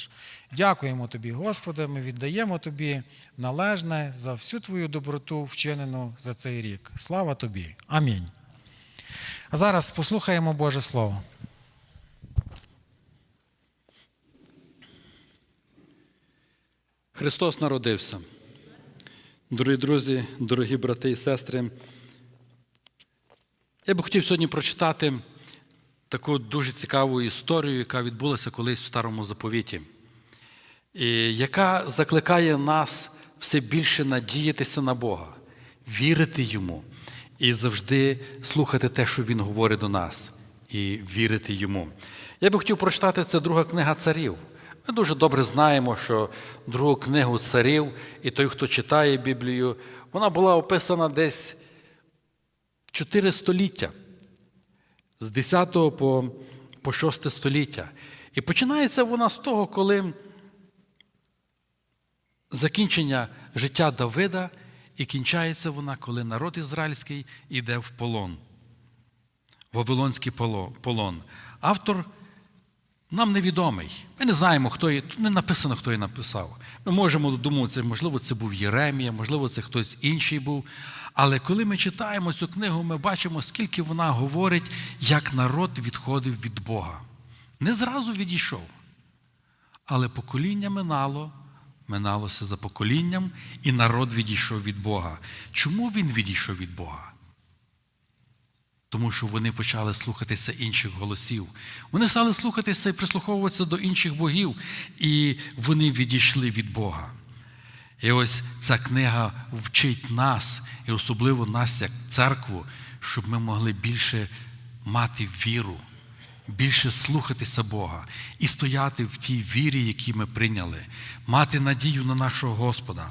робиш. Дякуємо Тобі, Господи, ми віддаємо Тобі належне за всю Твою доброту, вчинену за цей рік. Слава Тобі. Амінь. А зараз послухаємо Боже Слово. Христос народився. Дорогі друзі, дорогі брати і сестри, я би хотів сьогодні прочитати таку дуже цікаву історію, яка відбулася колись в Старому Заповіті, і яка закликає нас все більше надіятися на Бога, вірити Йому і завжди слухати те, що Він говорить до нас, і вірити Йому. Я би хотів прочитати це друга книга царів. Ми дуже добре знаємо, що другу книгу царів, і той, хто читає Біблію, вона була описана десь 4 століття, з 10 по, по 6 століття. І починається вона з того, коли закінчення життя Давида, і кінчається вона, коли народ ізраїльський йде в полон, Вавилонський полон. Автор нам невідомий. Ми не знаємо, хто її, тут не написано, хто її написав. Ми можемо думати, можливо, це був Єремія, можливо, це хтось інший був. Але коли ми читаємо цю книгу, ми бачимо, скільки вона говорить, як народ відходив від Бога. Не зразу відійшов. Але покоління минало, миналося за поколінням, і народ відійшов від Бога. Чому він відійшов від Бога? Тому що вони почали слухатися інших голосів. Вони стали слухатися і прислуховуватися до інших богів, і вони відійшли від Бога. І ось ця книга вчить нас, і особливо нас, як церкву, щоб ми могли більше мати віру, більше слухатися Бога і стояти в тій вірі, які ми прийняли, мати надію на нашого Господа.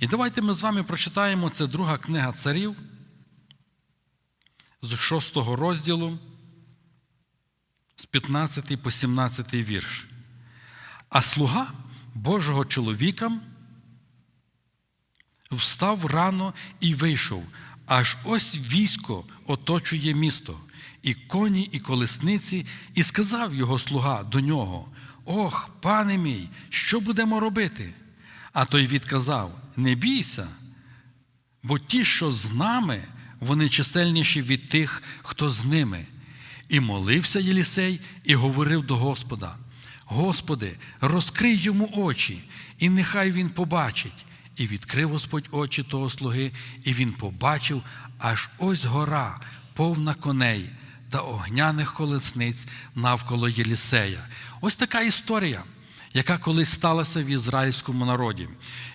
І давайте ми з вами прочитаємо це друга книга царів з 6 розділу, з 15 по 17 вірш. А слуга Божого чоловіка встав рано і вийшов, аж ось військо оточує місто, і коні, і колесниці, і сказав його слуга до нього: Ох, пане мій, що будемо робити? А той відказав: Не бійся, бо ті, що з нами, вони чисельніші від тих, хто з ними. І молився Єлісей і говорив до Господа: Господи, розкрий йому очі, і нехай він побачить. І відкрив Господь очі того слуги, і він побачив, аж ось гора, повна коней та огняних колесниць навколо Єлісея. Ось така історія, яка колись сталася в ізраїльському народі.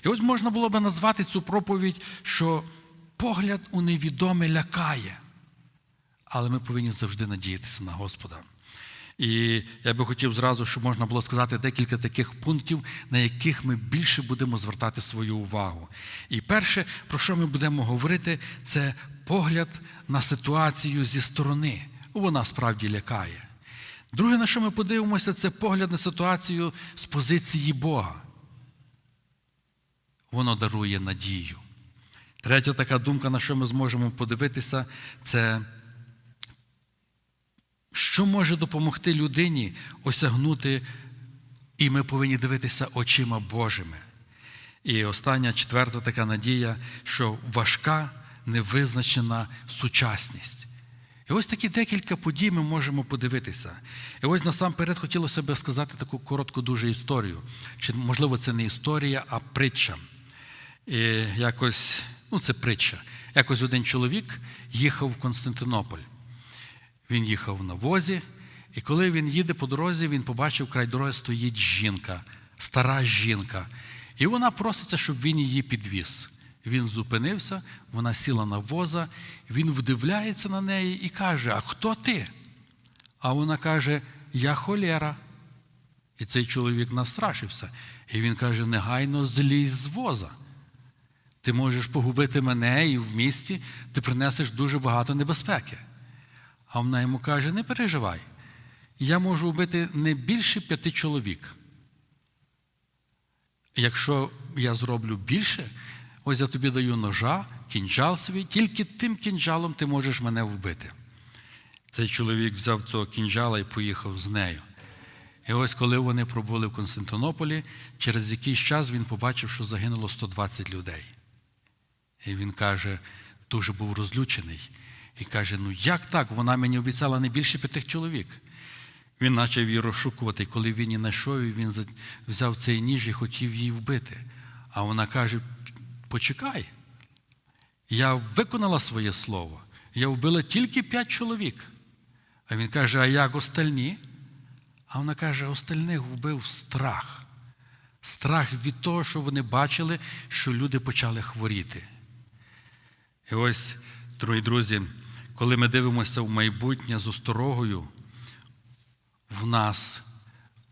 І ось можна було би назвати цю проповідь, що погляд у невідоме лякає. Але ми повинні завжди надіятися на Господа. І я би хотів зразу, щоб можна було сказати декілька таких пунктів, на яких ми більше будемо звертати свою увагу. І перше, про що ми будемо говорити, це погляд на ситуацію зі сторони. Вона справді лякає. Друге, на що ми подивимося, це погляд на ситуацію з позиції Бога. Воно дарує надію. Третя така думка, на що ми зможемо подивитися, це що може допомогти людині осягнути, і ми повинні дивитися очима Божими. І остання четверта така надія, що важка, невизначена сучасність. І ось такі декілька подій ми можемо подивитися. І ось насамперед хотілося б сказати таку коротку дуже історію. Чи, можливо, це не історія, а притча. І якось, ну це притча. Якось один чоловік їхав в Константинополь. Він їхав на возі, і коли він їде по дорозі, він побачив, край дороги стоїть жінка, стара жінка. І вона проситься, щоб він її підвіз. Він зупинився, вона сіла на воза, він вдивляється на неї і каже: А хто ти? А вона каже: Я холєра. І цей чоловік настрашився. І він каже: негайно злізь з воза. Ти можеш погубити мене і в місті ти принесеш дуже багато небезпеки. А вона йому каже: не переживай, я можу вбити не більше п'яти чоловік. Якщо я зроблю більше, ось я тобі даю ножа, кінжал свій, тільки тим кінжалом ти можеш мене вбити. Цей чоловік взяв цього кінжала і поїхав з нею. І ось коли вони пробули в Константинополі, через якийсь час він побачив, що загинуло 120 людей. І він каже, дуже був розлючений. І каже: ну як так? Вона мені обіцяла не більше п'яти чоловік. Він почав її розшукувати, коли він її знайшов, він взяв цей ніж і хотів її вбити. А вона каже: почекай, я виконала своє слово. Я вбила тільки п'ять чоловік. А він каже: А як остальні? А вона каже: остальних вбив страх. Страх від того, що вони бачили, що люди почали хворіти. І ось, дорогі друзі, коли ми дивимося в майбутнє з осторогою, в нас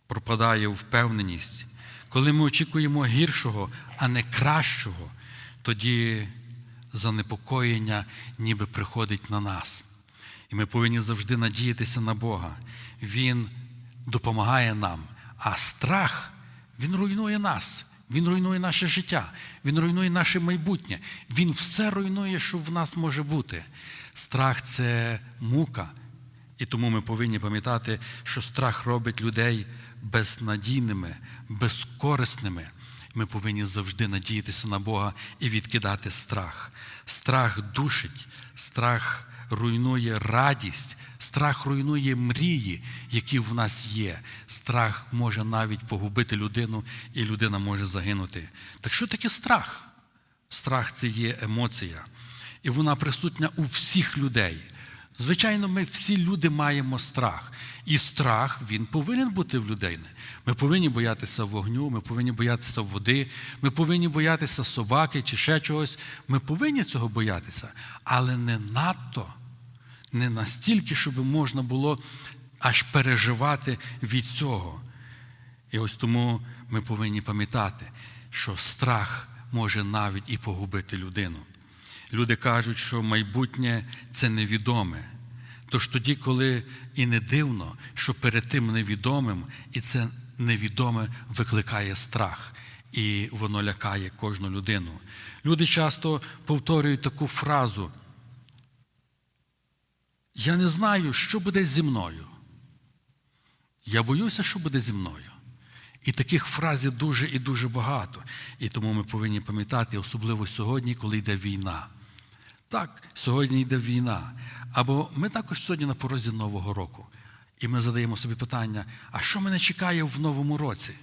пропадає впевненість. Коли ми очікуємо гіршого, а не кращого, тоді занепокоєння ніби приходить на нас. І ми повинні завжди надіятися на Бога. Він допомагає нам, а страх він руйнує нас. Він руйнує наше життя, він руйнує наше майбутнє. Він все руйнує, що в нас може бути. Страх це мука. І тому ми повинні пам'ятати, що страх робить людей безнадійними, безкорисними. Ми повинні завжди надіятися на Бога і відкидати страх. Страх душить, страх руйнує радість, страх руйнує мрії, які в нас є. Страх може навіть погубити людину, і людина може загинути. Так що таке страх? Страх це є емоція, і вона присутня у всіх людей. Звичайно, ми всі люди маємо страх. І страх він повинен бути в людини. Ми повинні боятися вогню, ми повинні боятися води, ми повинні боятися собаки чи ще чогось. Ми повинні цього боятися, але не надто, не настільки, щоб можна було аж переживати від цього. І ось тому ми повинні пам'ятати, що страх може навіть і погубити людину. Люди кажуть, що майбутнє це невідоме. Тож тоді, коли і не дивно, що перед тим невідомим, і це невідоме викликає страх, і воно лякає кожну людину. Люди часто повторюють таку фразу: Я не знаю, що буде зі мною. Я боюся, що буде зі мною. І таких фразів дуже і дуже багато. І тому ми повинні пам'ятати, особливо сьогодні, коли йде війна. Так, сьогодні йде війна. Або ми також сьогодні на порозі Нового року. І ми задаємо собі питання: а що мене чекає в новому році?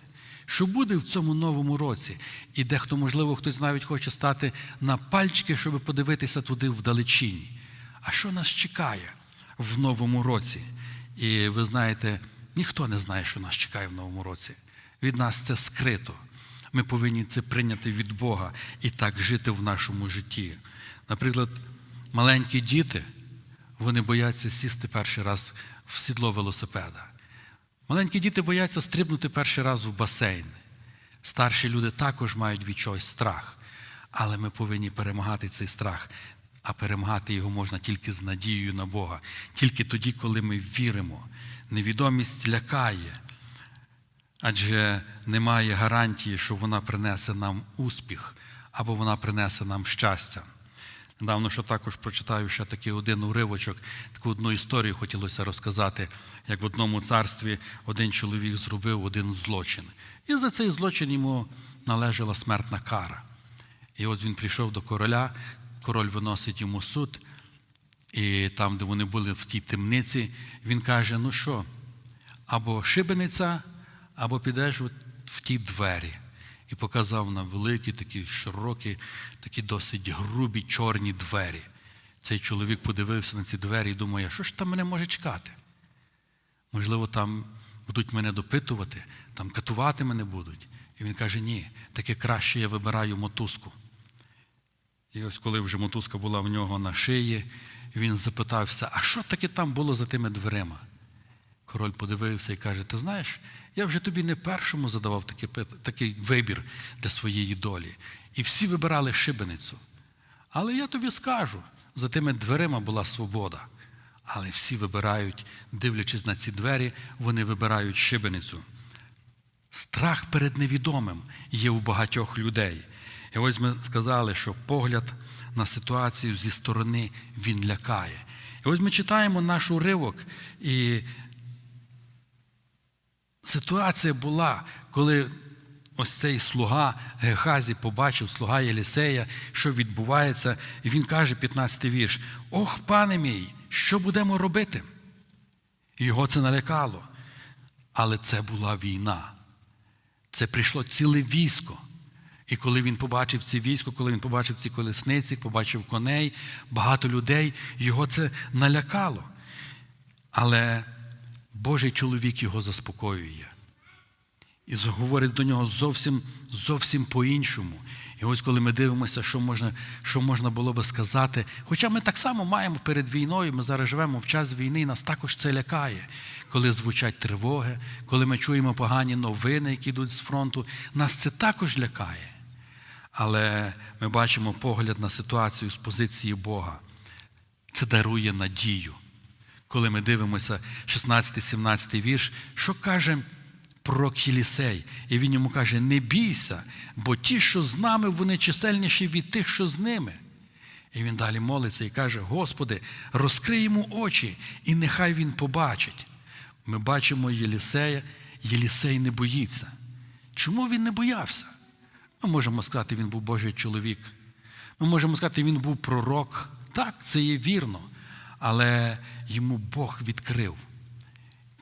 Що буде в цьому новому році? І дехто, можливо, хтось навіть хоче стати на пальчики, щоб подивитися туди вдалечінь. А що нас чекає в новому році? І ви знаєте, ніхто не знає, що нас чекає в новому році. Від нас це скрито. Ми повинні це прийняти від Бога і так жити в нашому житті. Наприклад, маленькі діти, вони бояться сісти перший раз в сідло велосипеда. Маленькі діти бояться стрибнути перший раз в басейн. Старші люди також мають від страх, але ми повинні перемагати цей страх. А перемагати його можна тільки з надією на Бога, тільки тоді, коли ми віримо. Невідомість лякає, адже немає гарантії, що вона принесе нам успіх або вона принесе нам щастя. Недавно що також прочитаю ще такий один уривочок, таку одну історію хотілося розказати, як в одному царстві один чоловік зробив один злочин. І за цей злочин йому належала смертна кара. І от він прийшов до короля, король виносить йому суд, і там, де вони були в тій темниці, він каже: ну що, або шибениця, або підеш в ті двері. І показав на великі, такі широкі, такі досить грубі чорні двері. Цей чоловік подивився на ці двері і думає, що ж там мене може чекати? Можливо, там будуть мене допитувати, там катувати мене будуть. І він каже, ні, таке краще я вибираю мотузку. І ось коли вже мотузка була в нього на шиї, він запитався, а що таке там було за тими дверима? Король подивився і каже: Ти знаєш, я вже тобі не першому задавав такий, такий вибір для своєї долі. І всі вибирали шибеницю. Але я тобі скажу, за тими дверима була свобода. Але всі вибирають, дивлячись на ці двері, вони вибирають шибеницю. Страх перед невідомим є у багатьох людей. І ось ми сказали, що погляд на ситуацію зі сторони він лякає. І ось ми читаємо наш уривок, і ситуація була, коли ось цей слуга Гехазі побачив, слуга Єлісея, що відбувається, і він каже, 15 вірш: Ох, пане мій, що будемо робити? Його це налякало. Але це була війна. Це прийшло ціле військо. І коли він побачив ці військо, коли він побачив ці колесниці, побачив коней, багато людей, його це налякало. Але Божий чоловік його заспокоює. І говорить до нього зовсім зовсім по-іншому. І ось коли ми дивимося, що можна що можна було би сказати. Хоча ми так само маємо перед війною, ми зараз живемо в час війни, і нас також це лякає, коли звучать тривоги, коли ми чуємо погані новини, які йдуть з фронту, нас це також лякає. Але ми бачимо погляд на ситуацію з позиції Бога. Це дарує надію. Коли ми дивимося 16-17 вірш, що каже пророк Єлісей? І він йому каже: не бійся, бо ті, що з нами, вони чисельніші від тих, що з ними. І він далі молиться і каже: Господи, розкрий йому очі, і нехай він побачить. Ми бачимо Єлісея, Єлісей не боїться. Чому він не боявся? Ми можемо сказати, він був Божий чоловік. Ми можемо сказати, він був пророк. Так, це є вірно. Але йому Бог відкрив.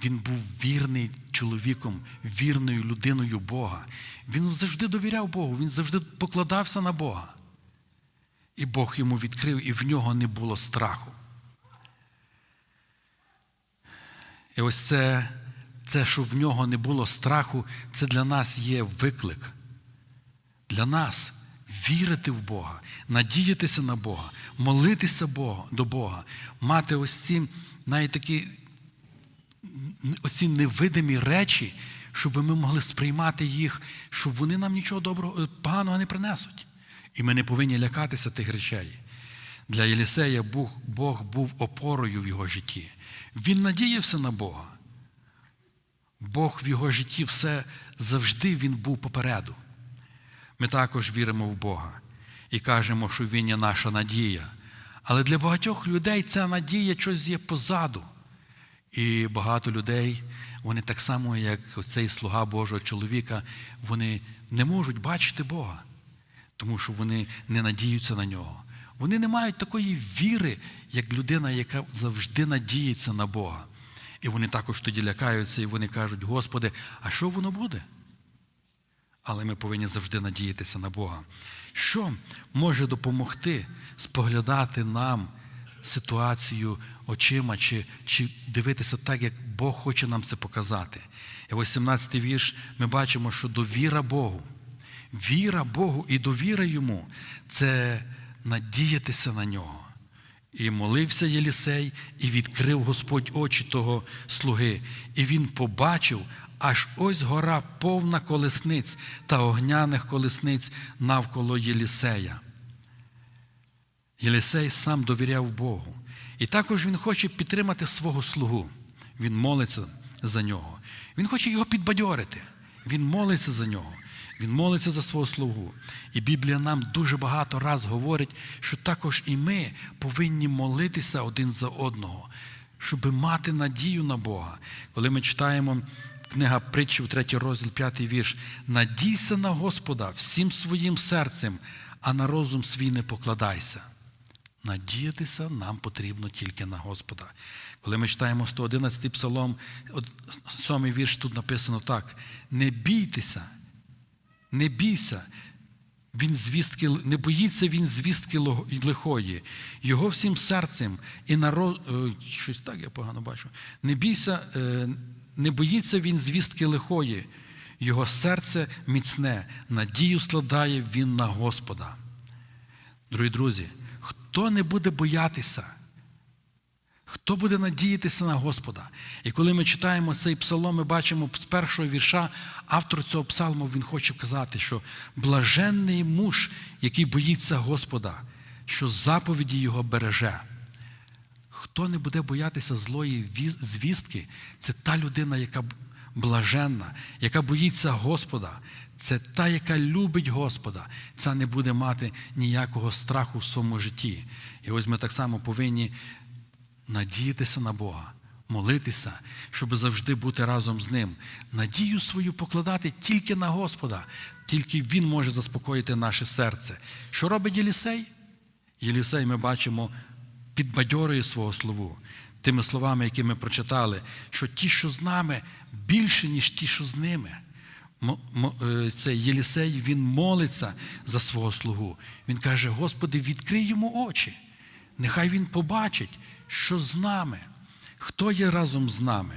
Він був вірний чоловіком, вірною людиною Бога. Він завжди довіряв Богу, він завжди покладався на Бога. І Бог йому відкрив, і в нього не було страху. І ось це, це, що в нього не було страху, це для нас є виклик. Для нас вірити в Бога, надіятися на Бога, молитися Бога, до Бога, мати ось ці навіть такі оці невидимі речі, щоб ми могли сприймати їх, щоб вони нам нічого доброго, поганого не принесуть. І ми не повинні лякатися тих речей. Для Єлісея Бог, Бог був опорою в його житті. Він надіявся на Бога. Бог в його житті все завжди він був попереду. Ми також віримо в Бога і кажемо, що Він є наша надія. Але для багатьох людей ця надія щось є позаду. І багато людей, вони так само, як цей слуга Божого чоловіка, вони не можуть бачити Бога, тому що вони не надіються на нього. Вони не мають такої віри, як людина, яка завжди надіється на Бога. І вони також тоді лякаються, і вони кажуть, Господи, а що воно буде? Але ми повинні завжди надіятися на Бога. Що може допомогти споглядати нам ситуацію очима, чи, чи дивитися так, як Бог хоче нам це показати? І ось 17 вірш ми бачимо, що довіра Богу. Віра Богу і довіра Йому це надіятися на нього. І молився Єлісей, і відкрив Господь очі того слуги, і він побачив, аж ось гора повна колесниць та огняних колесниць навколо Єлісея. Єлісей сам довіряв Богу. І також він хоче підтримати свого слугу. Він молиться за нього. Він хоче його підбадьорити. Він молиться за нього. Він молиться за свого слугу. І Біблія нам дуже багато раз говорить, що також і ми повинні молитися один за одного, щоб мати надію на Бога. Коли ми читаємо книга притчів, 3 розділ, 5 вірш, надійся на Господа всім своїм серцем, а на розум свій не покладайся. Надіятися нам потрібно тільки на Господа. Коли ми читаємо 111 псалом, 7 вірш, тут написано так: не бійтеся, не бійся, він звістки, не боїться він звістки лихої, його всім серцем і народ. Щось так я погано бачу. Не бійся, не боїться він звістки лихої, його серце міцне, надію складає він на Господа. Дорогі друзі, хто не буде боятися? Хто буде надіятися на Господа? І коли ми читаємо цей псалом, ми бачимо з першого вірша, автор цього псалму він хоче казати, що блаженний муж, який боїться Господа, що заповіді його береже. Хто не буде боятися злої звістки, це та людина, яка блаженна, яка боїться Господа. Це та, яка любить Господа, ця не буде мати ніякого страху в своєму житті. І ось ми так само повинні надіятися на Бога, молитися, щоб завжди бути разом з ним. Надію свою покладати тільки на Господа, тільки Він може заспокоїти наше серце. Що робить Єлісей? Єлісей ми бачимо підбадьорює свого слову. Тими словами, які ми прочитали, що ті, що з нами, більше, ніж ті, що з ними. Е, Це Єлісей, він молиться за свого слугу. Він каже: Господи, відкрий йому очі. Нехай він побачить, що з нами, хто є разом з нами.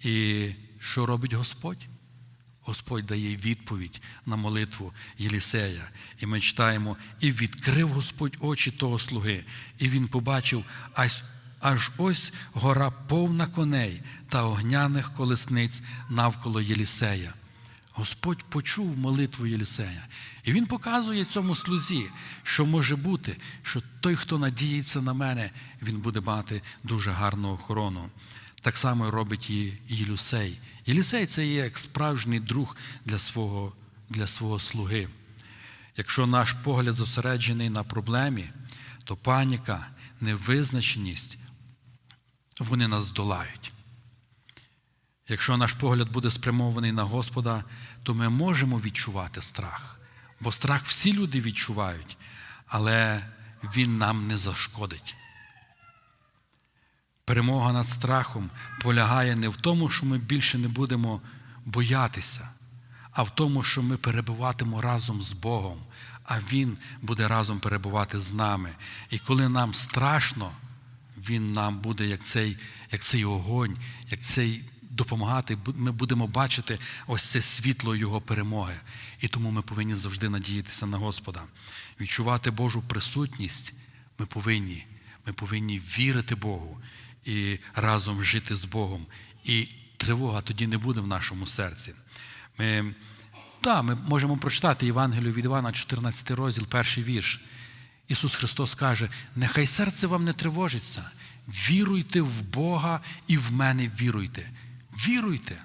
І що робить Господь? Господь дає відповідь на молитву Єлісея. І ми читаємо, і відкрив Господь очі того слуги, і він побачив, аж, аж ось гора повна коней та огняних колесниць навколо Єлісея. Господь почув молитву Єлісея. І він показує цьому слузі, що може бути, що той, хто надіється на мене, він буде мати дуже гарну охорону. Так само робить і Єлюсей. Єлісей це є як справжній друг для свого, для свого слуги. Якщо наш погляд зосереджений на проблемі, то паніка, невизначеність, вони нас здолають. Якщо наш погляд буде спрямований на Господа, то ми можемо відчувати страх. Бо страх всі люди відчувають, але він нам не зашкодить. Перемога над страхом полягає не в тому, що ми більше не будемо боятися, а в тому, що ми перебуватимо разом з Богом, а Він буде разом перебувати з нами. І коли нам страшно, Він нам буде як цей, як цей огонь, як цей допомагати. Ми будемо бачити ось це світло Його перемоги. І тому ми повинні завжди надіятися на Господа. Відчувати Божу присутність ми повинні. Ми повинні вірити Богу і разом жити з Богом. І тривога тоді не буде в нашому серці. Ми, да, ми можемо прочитати Євангелію від Івана, 14 розділ, перший вірш. Ісус Христос каже: нехай серце вам не тривожиться, віруйте в Бога і в мене віруйте. Віруйте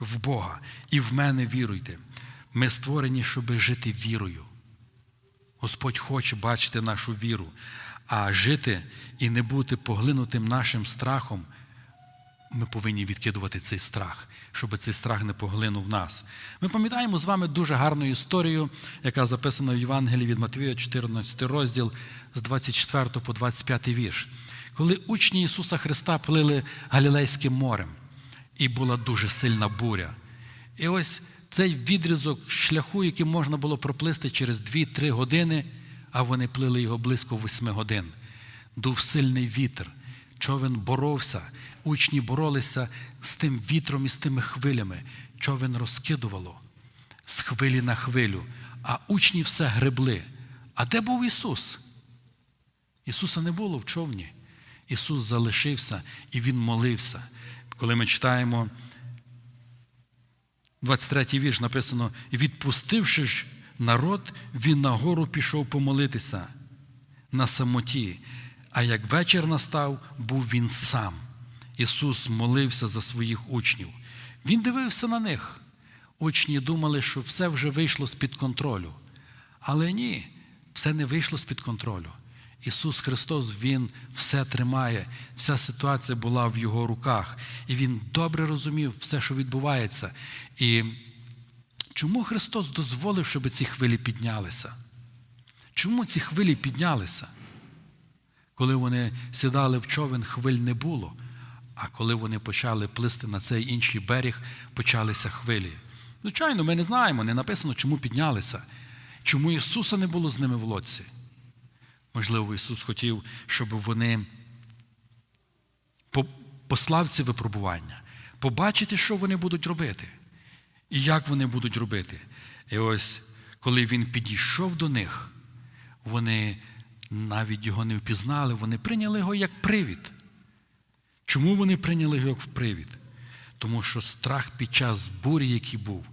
в Бога і в мене віруйте. Ми створені, щоб жити вірою. Господь хоче бачити нашу віру, а жити і не бути поглинутим нашим страхом. Ми повинні відкидувати цей страх, щоб цей страх не поглинув нас. Ми пам'ятаємо з вами дуже гарну історію, яка записана в Євангелії від Матвія, 14 розділ з 24 по 25 вірш. Коли учні Ісуса Христа плили Галілейським морем, і була дуже сильна буря. І ось цей відрізок шляху, який можна було проплисти через 2-3 години, а вони плили його близько 8 годин. Дув сильний вітер. Човен боровся, учні боролися з тим вітром і з тими хвилями. Човен розкидувало з хвилі на хвилю, а учні все гребли. А де був Ісус? Ісуса не було в човні. Ісус залишився і Він молився. Коли ми читаємо 23 вірш, написано: відпустивши ж народ, він на гору пішов помолитися на самоті. А як вечір настав, був він сам. Ісус молився за своїх учнів. Він дивився на них. Учні думали, що все вже вийшло з-під контролю. Але ні, все не вийшло з-під контролю. Ісус Христос, Він все тримає, вся ситуація була в Його руках. І Він добре розумів все, що відбувається. І чому Христос дозволив, щоб ці хвилі піднялися? Чому ці хвилі піднялися? Коли вони сідали в човен, хвиль не було. А коли вони почали плисти на цей інший берег, почалися хвилі. Звичайно, ми не знаємо, не написано, чому піднялися, чому Ісуса не було з ними в лодці. Можливо, Ісус хотів, щоб вони послав ці випробування, побачити, що вони будуть робити, і як вони будуть робити. І ось, коли Він підійшов до них, вони навіть його не впізнали, вони прийняли його як привід. Чому вони прийняли його як привід? Тому що страх під час бурі, який був,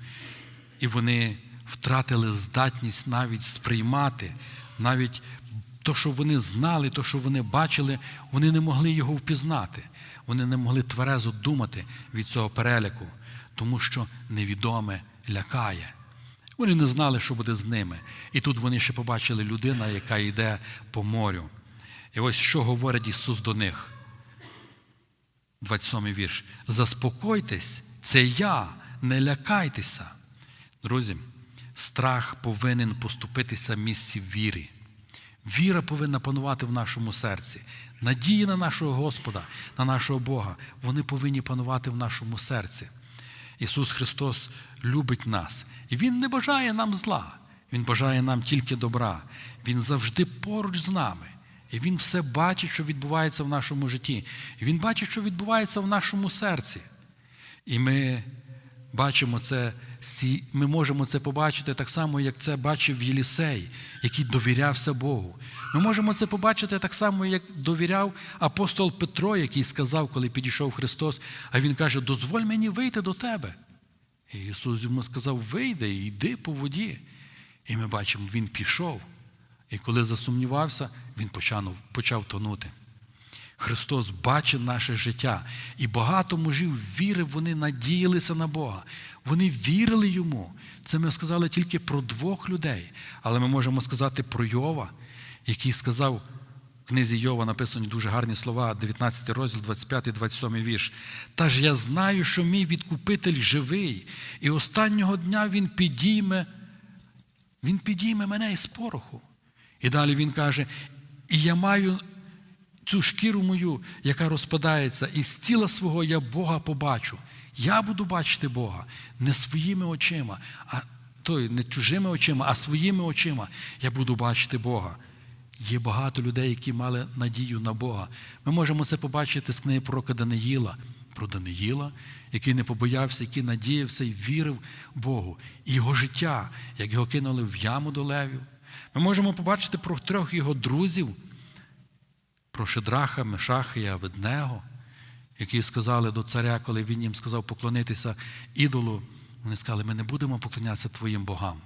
і вони втратили здатність навіть сприймати, навіть то, що вони знали, то, що вони бачили, вони не могли його впізнати. Вони не могли тверезо думати від цього переляку, тому що невідоме лякає. Вони не знали, що буде з ними. І тут вони ще побачили людину, яка йде по морю. І ось що говорить Ісус до них. 27 вірш. Заспокойтесь, це я, не лякайтеся. Друзі, страх повинен поступитися в місці віри. Віра повинна панувати в нашому серці. Надії на нашого Господа, на нашого Бога, вони повинні панувати в нашому серці. Ісус Христос любить нас. І Він не бажає нам зла. Він бажає нам тільки добра. Він завжди поруч з нами. І Він все бачить, що відбувається в нашому житті. І Він бачить, що відбувається в нашому серці. І ми бачимо це, ми можемо це побачити так само, як це бачив Єлісей, який довірявся Богу. Ми можемо це побачити так само, як довіряв апостол Петро, який сказав, коли підійшов Христос, а він каже: дозволь мені вийти до тебе. І Ісус йому сказав: вийди, йди по воді. І ми бачимо, він пішов. І коли засумнівався, він почав, почав тонути. Христос бачив наше життя. І багато мужів віри, вони надіялися на Бога. Вони вірили йому. Це ми сказали тільки про двох людей. Але ми можемо сказати про Йова, який сказав в книзі Йова написані дуже гарні слова, 19 розділ, 25, 27 вірш. Та ж я знаю, що мій відкупитель живий, і останнього дня він підійме, він підійме мене із пороху. І далі він каже: і я маю цю шкіру мою, яка розпадається, і з тіла свого я Бога побачу. Я буду бачити Бога не своїми очима, а той, не чужими очима, а своїми очима я буду бачити Бога. Є багато людей, які мали надію на Бога. Ми можемо це побачити з книги пророка Даниїла, про Даниїла, який не побоявся, який надіявся і вірив Богу. Його життя, як його кинули в яму до левів. Ми можемо побачити про трьох його друзів, про Шедраха, Мешаха і Аведнего, які сказали до царя, коли він їм сказав поклонитися ідолу, вони сказали, ми не будемо поклонятися твоїм богам.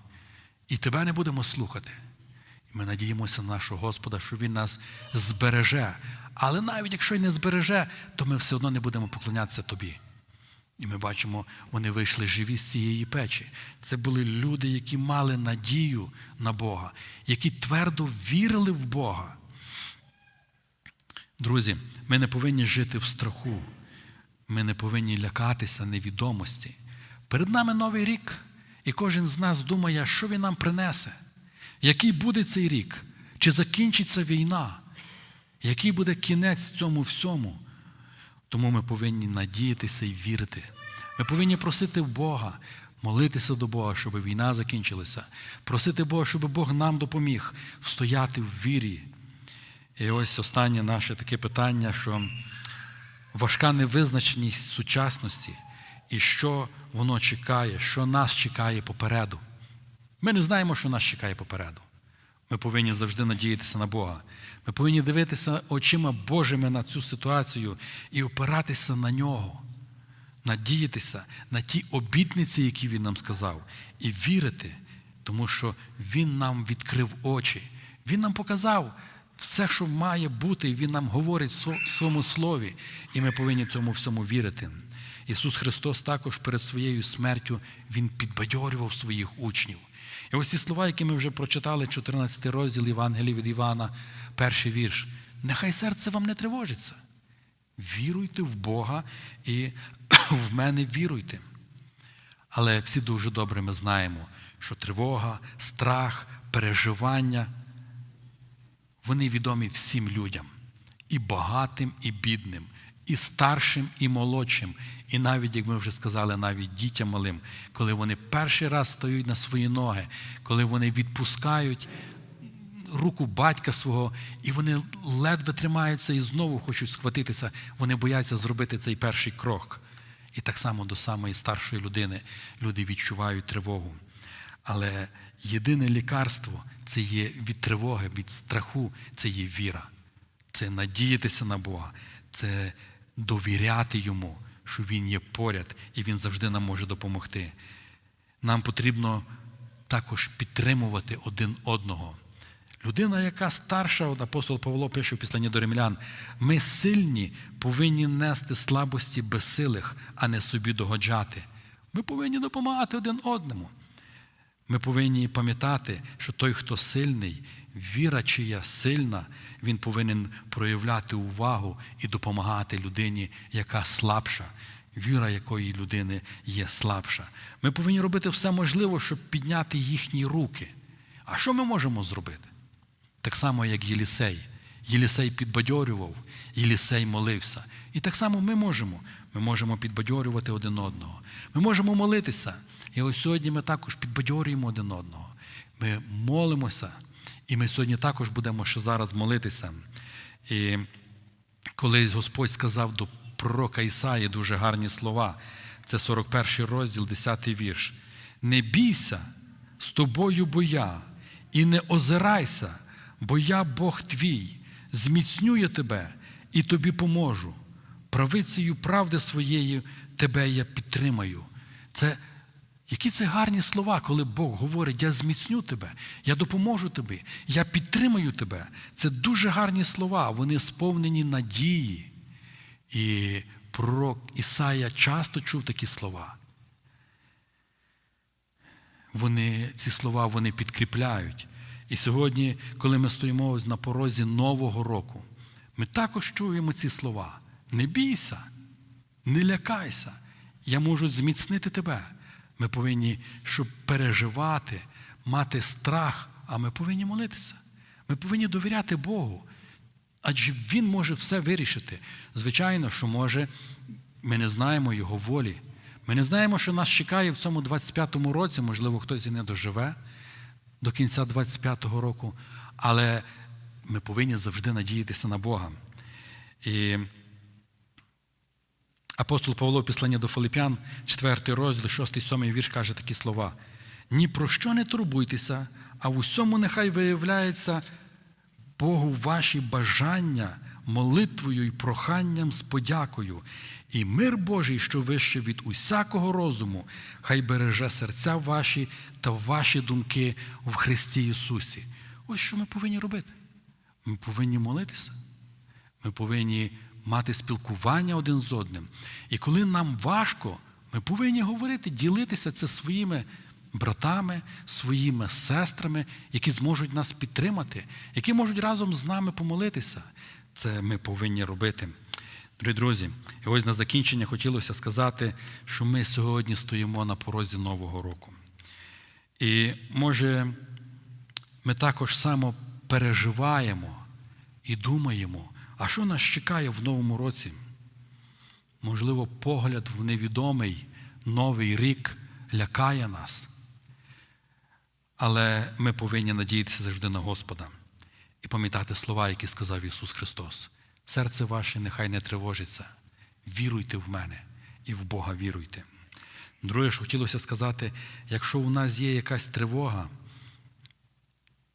І тебе не будемо слухати. І ми надіємося на нашого Господа, що Він нас збереже. Але навіть якщо й не збереже, то ми все одно не будемо поклонятися тобі. І ми бачимо, вони вийшли живі з цієї печі. Це були люди, які мали надію на Бога, які твердо вірили в Бога. Друзі, ми не повинні жити в страху. Ми не повинні лякатися невідомості. Перед нами новий рік, і кожен з нас думає, що він нам принесе. Який буде цей рік? Чи закінчиться війна? Який буде кінець цьому всьому? Тому ми повинні надіятися і вірити. Ми повинні просити Бога, молитися до Бога, щоб війна закінчилася, просити Бога, щоб Бог нам допоміг встояти в вірі. І ось останнє наше таке питання, що важка невизначеність сучасності і що воно чекає, що нас чекає попереду. Ми не знаємо, що нас чекає попереду. Ми повинні завжди надіятися на Бога. Ми повинні дивитися очима Божими на цю ситуацію і опиратися на нього, надіятися на ті обітниці, які Він нам сказав, і вірити, тому що Він нам відкрив очі. Він нам показав все, що має бути, Він нам говорить в своєму слові, і ми повинні цьому всьому вірити. Ісус Христос також перед своєю смертю Він підбадьорював своїх учнів. І ось ці слова, які ми вже прочитали, 14 розділ Євангелії від Івана, перший вірш. Нехай серце вам не тривожиться. Віруйте в Бога і в мене віруйте. Але всі дуже добре ми знаємо, що тривога, страх, переживання, вони відомі всім людям, і багатим, і бідним, і старшим, і молодшим, і навіть, як ми вже сказали, навіть дітям малим, коли вони перший раз стають на свої ноги, коли вони відпускають руку батька свого, і вони ледве тримаються і знову хочуть схватитися, вони бояться зробити цей перший крок. І так само до самої старшої людини люди відчувають тривогу. Але єдине лікарство це є від тривоги, від страху, це є віра. Це надіятися на Бога, це довіряти Йому, що Він є поряд і Він завжди нам може допомогти. Нам потрібно також підтримувати один одного. Людина, яка старша, от апостол Павло пише в післанні до римлян, ми сильні повинні нести слабості безсилих, а не собі догоджати. Ми повинні допомагати один одному. Ми повинні пам'ятати, що той, хто сильний, віра чия сильна, він повинен проявляти увагу і допомагати людині, яка слабша. Віра якої людини є слабша. Ми повинні робити все можливе, щоб підняти їхні руки. А що ми можемо зробити? Так само, як Єлісей. Єлісей підбадьорював, Єлісей молився. І так само ми можемо. Ми можемо підбадьорювати один одного. Ми можемо молитися. І ось сьогодні ми також підбадьорюємо один одного. Ми молимося, і ми сьогодні також будемо ще зараз молитися. І колись Господь сказав до пророка Ісаї дуже гарні слова. Це 41 розділ, 10 вірш. Не бійся, з тобою бо я, і не озирайся, бо я Бог твій, зміцнюю тебе і тобі поможу. Правицею правди своєї тебе я підтримаю. Це які це гарні слова, коли Бог говорить, я зміцню тебе, я допоможу тобі, я підтримаю тебе. Це дуже гарні слова, вони сповнені надії. І пророк Ісая часто чув такі слова. Вони, ці слова вони підкріпляють. І сьогодні, коли ми стоїмо на порозі Нового року, ми також чуємо ці слова. Не бійся, не лякайся, я можу зміцнити тебе. Ми повинні, щоб переживати, мати страх, а ми повинні молитися. Ми повинні довіряти Богу. Адже Він може все вирішити. Звичайно, що може, ми не знаємо Його волі. Ми не знаємо, що нас чекає в цьому 25-му році, можливо, хтось і не доживе до кінця 25-го року, але ми повинні завжди надіятися на Бога. І апостол Павло, післання до Филип'ян, 4 розділ, 6, 7 вірш каже такі слова: ні про що не турбуйтеся, а в усьому нехай виявляється Богу ваші бажання молитвою і проханням з подякою. І мир Божий, що вище від усякого розуму, хай береже серця ваші та ваші думки в Христі Ісусі. Ось що ми повинні робити. Ми повинні молитися. Ми повинні мати спілкування один з одним. І коли нам важко, ми повинні говорити, ділитися це своїми братами, своїми сестрами, які зможуть нас підтримати, які можуть разом з нами помолитися. Це ми повинні робити. Дорогі друзі, і ось на закінчення хотілося сказати, що ми сьогодні стоїмо на порозі Нового року. І може ми також само переживаємо і думаємо, а що нас чекає в новому році? Можливо, погляд в невідомий новий рік лякає нас. Але ми повинні надіятися завжди на Господа і пам'ятати слова, які сказав Ісус Христос. Серце ваше нехай не тривожиться. Віруйте в мене і в Бога віруйте. Друге, що хотілося сказати, якщо у нас є якась тривога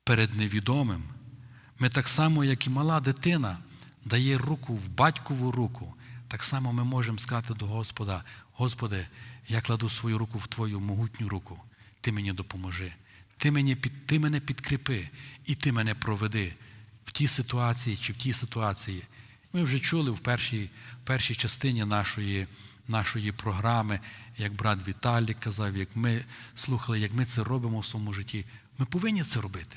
перед невідомим, ми так само, як і мала дитина, дає руку в батькову руку, так само ми можемо сказати до Господа: Господи, я кладу свою руку в Твою могутню руку, Ти мені допоможи. Ти, мені, ти мене підкріпи і ти мене проведи в тій ситуації чи в тій ситуації. Ми вже чули в першій, першій частині нашої, нашої програми, як брат Віталій казав, як ми слухали, як ми це робимо в своєму житті. Ми повинні це робити.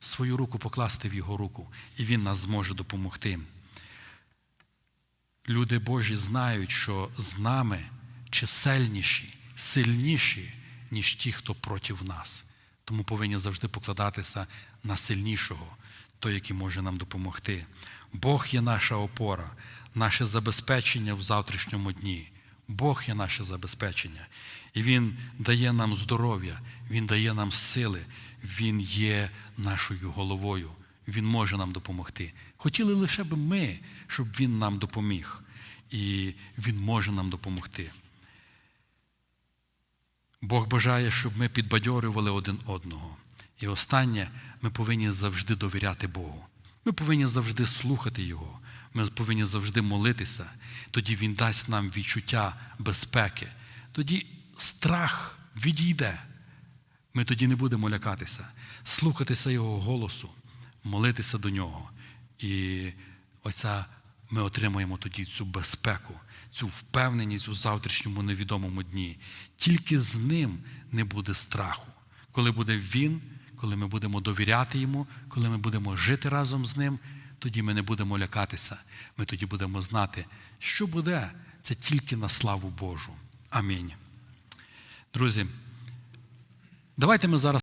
Свою руку покласти в його руку, і він нас зможе допомогти. Люди Божі знають, що з нами чисельніші, сильніші, ніж ті, хто проти нас. Тому повинні завжди покладатися на сильнішого, той, який може нам допомогти. Бог є наша опора, наше забезпечення в завтрашньому дні. Бог є наше забезпечення. І Він дає нам здоров'я, Він дає нам сили, Він є нашою головою. Він може нам допомогти. Хотіли лише б ми, щоб Він нам допоміг. І Він може нам допомогти. Бог бажає, щоб ми підбадьорювали один одного. І останнє, ми повинні завжди довіряти Богу. Ми повинні завжди слухати Його. Ми повинні завжди молитися. Тоді Він дасть нам відчуття безпеки. Тоді страх відійде. Ми тоді не будемо лякатися, слухатися Його голосу, молитися до Нього. І оця ми отримаємо тоді цю безпеку, цю впевненість у завтрашньому невідомому дні. Тільки з ним не буде страху. Коли буде Він, коли ми будемо довіряти Йому, коли ми будемо жити разом з Ним, тоді ми не будемо лякатися. Ми тоді будемо знати, що буде, це тільки на славу Божу. Амінь. Друзі, давайте ми зараз.